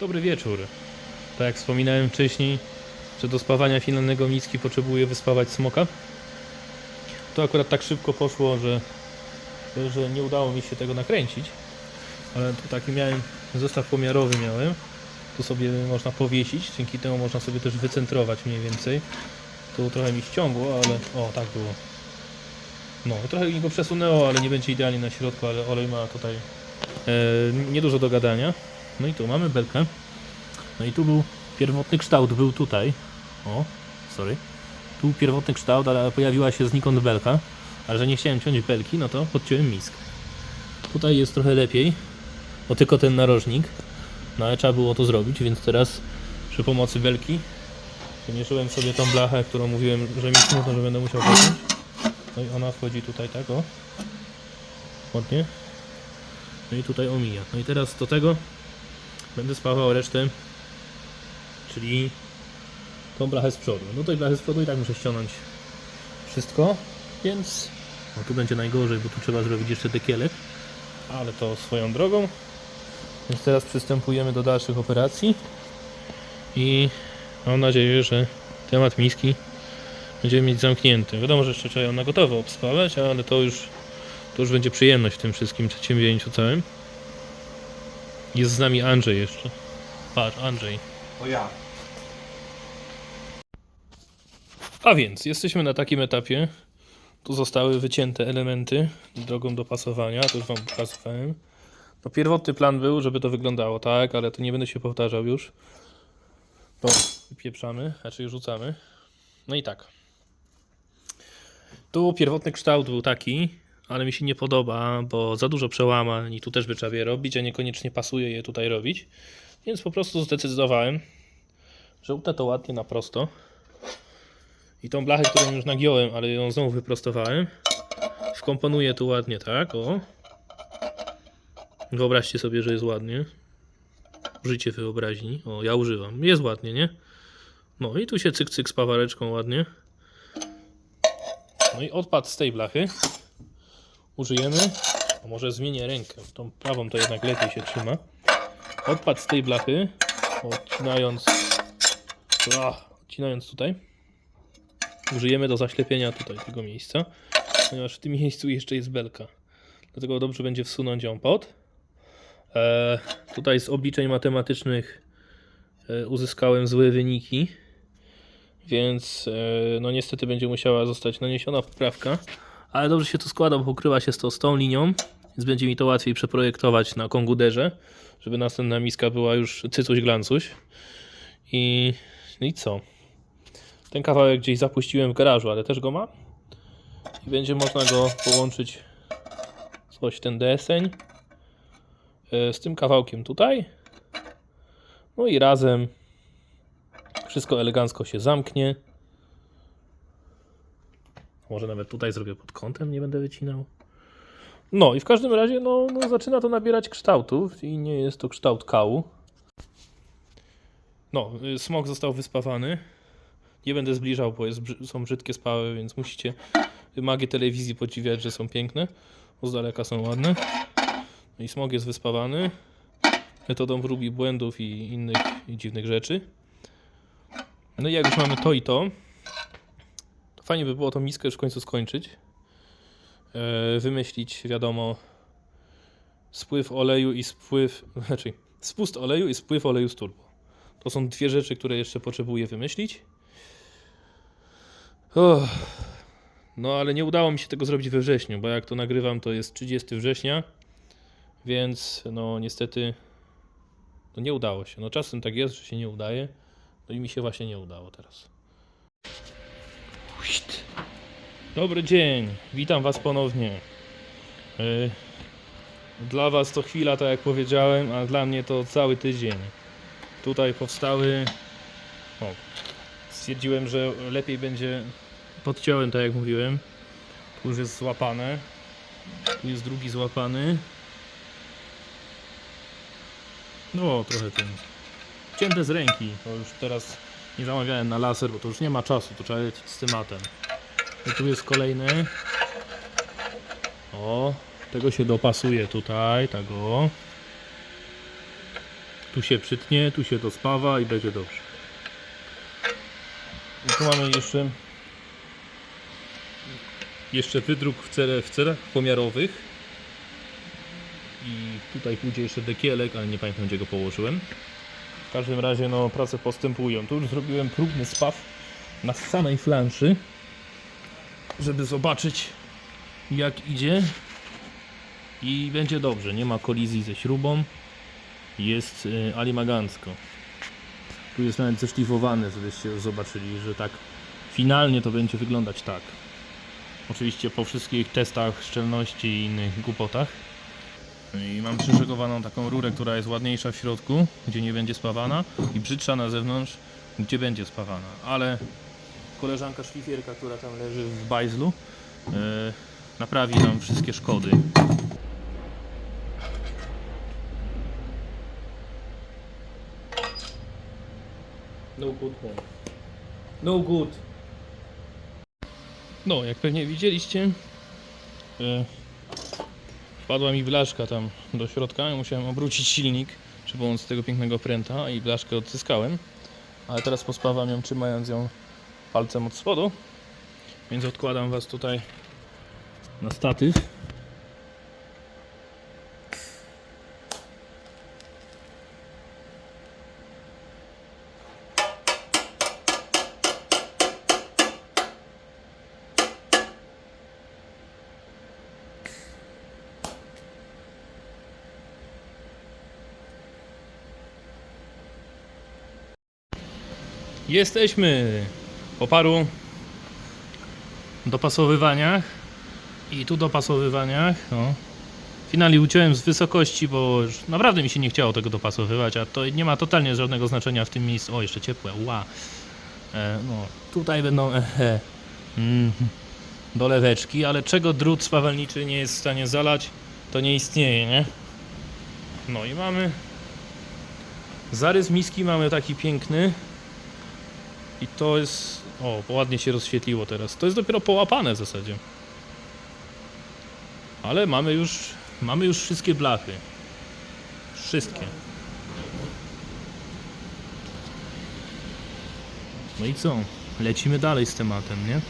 Dobry wieczór. Tak jak wspominałem wcześniej, że do spawania finalnego miski potrzebuję wyspawać smoka. To akurat tak szybko poszło, że, że nie udało mi się tego nakręcić. Ale tu taki miałem, zestaw pomiarowy miałem. Tu sobie można powiesić, dzięki temu można sobie też wycentrować mniej więcej. Tu trochę mi ściągło, ale o tak było. No, trochę mi go przesunęło, ale nie będzie idealnie na środku, ale olej ma tutaj e, niedużo do gadania. No i tu mamy belkę. No i tu był pierwotny kształt, był tutaj. O, sorry. Tu pierwotny kształt, ale pojawiła się znikąd belka. Ale że nie chciałem ciąć belki, no to podciąłem misk. Tutaj jest trochę lepiej, bo tylko ten narożnik. No ale trzeba było to zrobić, więc teraz przy pomocy belki przymierzyłem sobie tą blachę, którą mówiłem, że mi smutno, że będę musiał pociąć. No i ona wchodzi tutaj tak, o. Ładnie. No i tutaj omija. No i teraz do tego będę spawał resztę, czyli tą blachę z przodu. No tej blachę z przodu i tak muszę ściągnąć wszystko, więc no tu będzie najgorzej, bo tu trzeba zrobić jeszcze dekielek, ale to swoją drogą. Więc teraz przystępujemy do dalszych operacji i mam nadzieję, że temat miski będziemy mieć zamknięty. Wiadomo, że jeszcze trzeba ją na gotowo obspawać, ale to już, to już będzie przyjemność w tym wszystkim przedsięwzięciu całym. Jest z nami Andrzej jeszcze. Patrz, Andrzej. To ja. A więc, jesteśmy na takim etapie. Tu zostały wycięte elementy drogą dopasowania, to już Wam pokazywałem. No pierwotny plan był, żeby to wyglądało tak, ale to nie będę się powtarzał już. To wypieprzamy, znaczy rzucamy. No i tak. Tu pierwotny kształt był taki, ale mi się nie podoba, bo za dużo przełamań i tu też by trzeba je robić, a niekoniecznie pasuje je tutaj robić. Więc po prostu zdecydowałem, że utnę to ładnie na prosto. I tą blachę, którą już nagiąłem, ale ją znowu wyprostowałem, wkomponuję tu ładnie, tak, o. Wyobraźcie sobie, że jest ładnie. Użyjcie wyobraźni. O, ja używam. Jest ładnie, nie? No i tu się cyk cyk z pawareczką ładnie. No i odpad z tej blachy. Użyjemy. A może zmienię rękę. Tą prawą to jednak lepiej się trzyma. Odpad z tej blachy. Odcinając. Ach, odcinając tutaj użyjemy do zaślepienia tutaj tego miejsca, ponieważ w tym miejscu jeszcze jest belka. Dlatego dobrze będzie wsunąć ją pod. E, tutaj z obliczeń matematycznych e, uzyskałem złe wyniki, więc e, no niestety będzie musiała zostać naniesiona poprawka, ale dobrze się to składa, bo pokrywa się to z tą linią, więc będzie mi to łatwiej przeprojektować na konguderze, żeby następna miska była już cycuś glancuś. I, no i co? Ten kawałek gdzieś zapuściłem w garażu, ale też go ma. I będzie można go połączyć coś ten deseń e, z tym kawałkiem tutaj. No i razem wszystko elegancko się zamknie. Może nawet tutaj zrobię pod kątem, nie będę wycinał. No i w każdym razie no, no zaczyna to nabierać kształtów i nie jest to kształt kału. No, y, smok został wyspawany. Nie będę zbliżał, bo jest, są brzydkie spały, więc musicie magię telewizji podziwiać, że są piękne. Bo z daleka są ładne. No i smog jest wyspawany metodą próbi błędów i innych i dziwnych rzeczy. No i jak już mamy to i to fajnie by było tą miskę już w końcu skończyć. E, wymyślić, wiadomo, spływ oleju i spływ, znaczy spust oleju i spływ oleju z turbo. To są dwie rzeczy, które jeszcze potrzebuję wymyślić. No ale nie udało mi się tego zrobić we wrześniu, bo jak to nagrywam to jest 30 września, więc no niestety no nie udało się. No czasem tak jest, że się nie udaje. No i mi się właśnie nie udało teraz. Uść. Dobry dzień, witam Was ponownie. Yy, Dla Was to chwila, tak jak powiedziałem, a dla mnie to cały tydzień. Tutaj powstały. O, stwierdziłem, że lepiej będzie podciąłem, tak jak mówiłem. Tu już jest złapane. Tu jest drugi złapany. No, trochę ten. Cięte z ręki. To już teraz nie zamawiałem na laser, bo to już nie ma czasu. To trzeba lecieć z tematem. I tu jest kolejny. O, tego się dopasuje tutaj, tak o. Tu się przytnie, tu się to spawa i będzie dobrze. I tu mamy jeszcze jeszcze wydruk w, w celach pomiarowych. I tutaj pójdzie jeszcze dekielek, ale nie pamiętam gdzie go położyłem. W każdym razie no prace postępują. Tu już zrobiłem próbny spaw na samej flanszy, żeby zobaczyć jak idzie. I będzie dobrze, nie ma kolizji ze śrubą. Jest y, alimagancko. Tu jest nawet zeszlifowane, żebyście zobaczyli, że tak finalnie to będzie wyglądać tak. Oczywiście po wszystkich testach szczelności i innych głupotach. I mam przyszykowaną taką rurę, która jest ładniejsza w środku, gdzie nie będzie spawana i brzydsza na zewnątrz, gdzie będzie spawana. Ale koleżanka szlifierka, która tam leży w bajzlu, e, naprawi nam wszystkie szkody. No good one. No good. No, jak pewnie widzieliście, e, wpadła mi blaszka tam do środka i musiałem obrócić silnik przy pomocy tego pięknego pręta i blaszkę odzyskałem. Ale teraz pospawam ją trzymając ją palcem od spodu. Więc odkładam Was tutaj na statyw. Jesteśmy po paru dopasowywaniach i tu dopasowywaniach. No. Finalnie uciąłem z wysokości, bo już naprawdę mi się nie chciało tego dopasowywać, a to nie ma totalnie żadnego znaczenia w tym miejscu. O, jeszcze ciepłe, ła. E, no, tutaj będą e, e, mm, doleweczki, ale czego drut spawalniczy nie jest w stanie zalać, to nie istnieje, nie? No i mamy zarys miski, mamy taki piękny. I to jest. O, ładnie się rozświetliło teraz. To jest dopiero połapane w zasadzie. Ale mamy już. Mamy już wszystkie blachy. Wszystkie. No i co? Lecimy dalej z tematem, nie?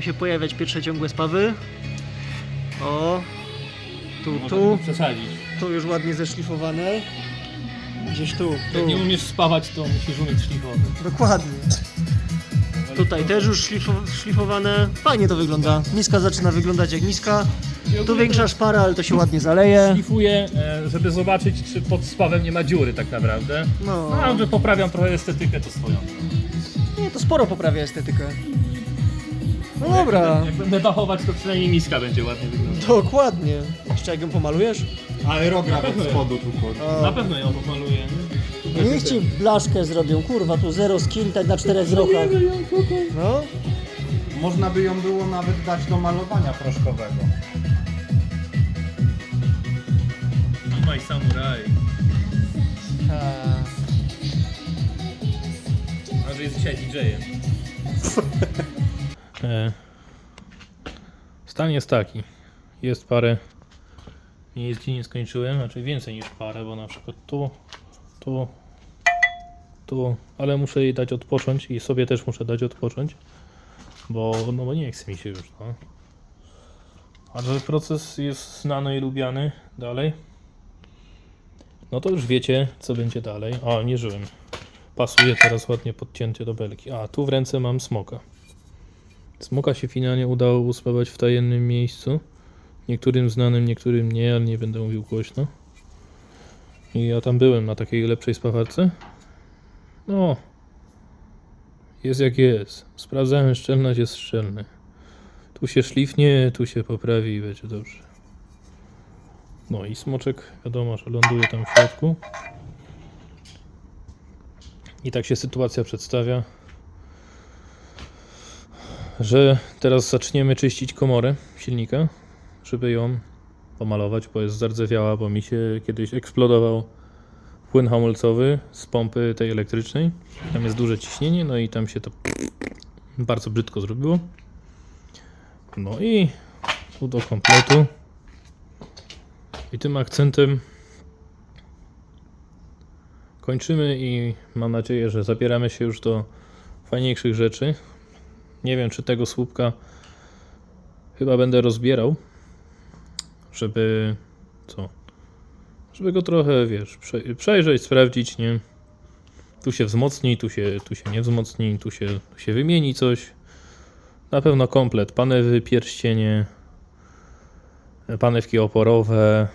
Zaczynają się pojawiać pierwsze ciągłe spawy. O, tu, tu, przesadzić. tu już ładnie zeszlifowane. Gdzieś tu, Jak nie tu. umiesz spawać, to musisz umieć szlifować. Dokładnie. Tutaj też już szlifo, szlifowane. Fajnie to wygląda. Miska zaczyna wyglądać jak miska. Tu większa szpara, ale to się ładnie zaleje. Szlifuję, e, żeby zobaczyć, czy pod spawem nie ma dziury tak naprawdę. No, No, że poprawiam trochę estetykę to swoją. nie, to sporo poprawia estetykę. No dobra, Jak będę dachować, to przynajmniej miska będzie ładnie wyglądać. dokładnie. Jeszcze jak ją pomalujesz? Aerograf od spodu tylko. O, Na pewno ją pomaluję. nie? niech ci blaszkę zrobią, kurwa, tu zero skill, tak na czterech wzrokach. No, Można by ją było nawet dać do malowania proszkowego. Maj samuraj. A że jest dzisiaj DJ-em. e, stan jest taki. Jest parę miejsc, gdzie nie skończyłem, znaczy więcej niż parę, bo na przykład tu, tu, tu, ale muszę jej dać odpocząć i sobie też muszę dać odpocząć, bo, no bo nie chce mi się już, no. A że proces jest znany i lubiany dalej, no to już wiecie, co będzie dalej. O, mierzyłem. Pasuje teraz ładnie podcięty do belki. A, tu w ręce mam smoka. Smoka się finalnie udało uspawać w tajemnym miejscu. Niektórym znanym, niektórym nie, ale nie będę mówił głośno. I ja tam byłem na takiej lepszej spawarce. No, jest jak jest. Sprawdzałem, szczelność jest szczelny. Tu się szlifnie, tu się poprawi i będzie dobrze. No i smoczek, wiadomo, że ląduje tam w środku. I tak się sytuacja przedstawia, że teraz zaczniemy czyścić komorę silnika, żeby ją pomalować, bo jest zardzewiała, bo mi się kiedyś eksplodował płyn hamulcowy z pompy tej elektrycznej. Tam jest duże ciśnienie, no i tam się to bardzo brzydko zrobiło. No i tu do kompletu. I tym akcentem kończymy i mam nadzieję, że zabieramy się już do fajniejszych rzeczy. Nie wiem, czy tego słupka chyba będę rozbierał, żeby co? Żeby go trochę, wiesz, prze- przejrzeć, sprawdzić, nie? Tu się wzmocni, tu się, tu się nie wzmocni, tu się, tu się wymieni coś. Na pewno komplet. Panewy, pierścienie, panewki oporowe.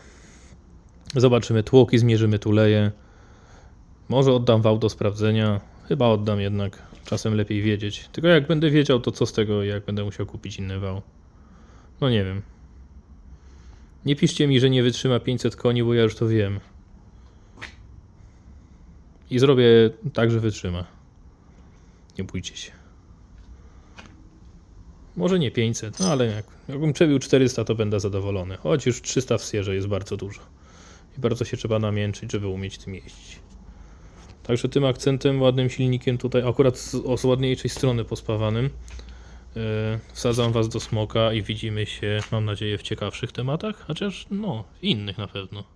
Zobaczymy tłoki, zmierzymy tuleje. Może oddam wał do sprawdzenia. Chyba oddam jednak. Czasem lepiej wiedzieć. Tylko jak będę wiedział, to co z tego, jak będę musiał kupić inny wał. No nie wiem. Nie piszcie mi, że nie wytrzyma 500 koni, bo ja już to wiem. I zrobię tak, że wytrzyma. Nie bójcie się. Może nie 500, no ale jak, jakbym przebił 400, to będę zadowolony. Choć już 300 w sierze jest bardzo dużo. I bardzo się trzeba namięczyć, żeby umieć tym jeździć. Także tym akcentem, ładnym silnikiem tutaj, akurat z, z ładniejszej strony pospawanym, yy, wsadzam Was do smoka i widzimy się, mam nadzieję, w ciekawszych tematach, chociaż no, innych na pewno.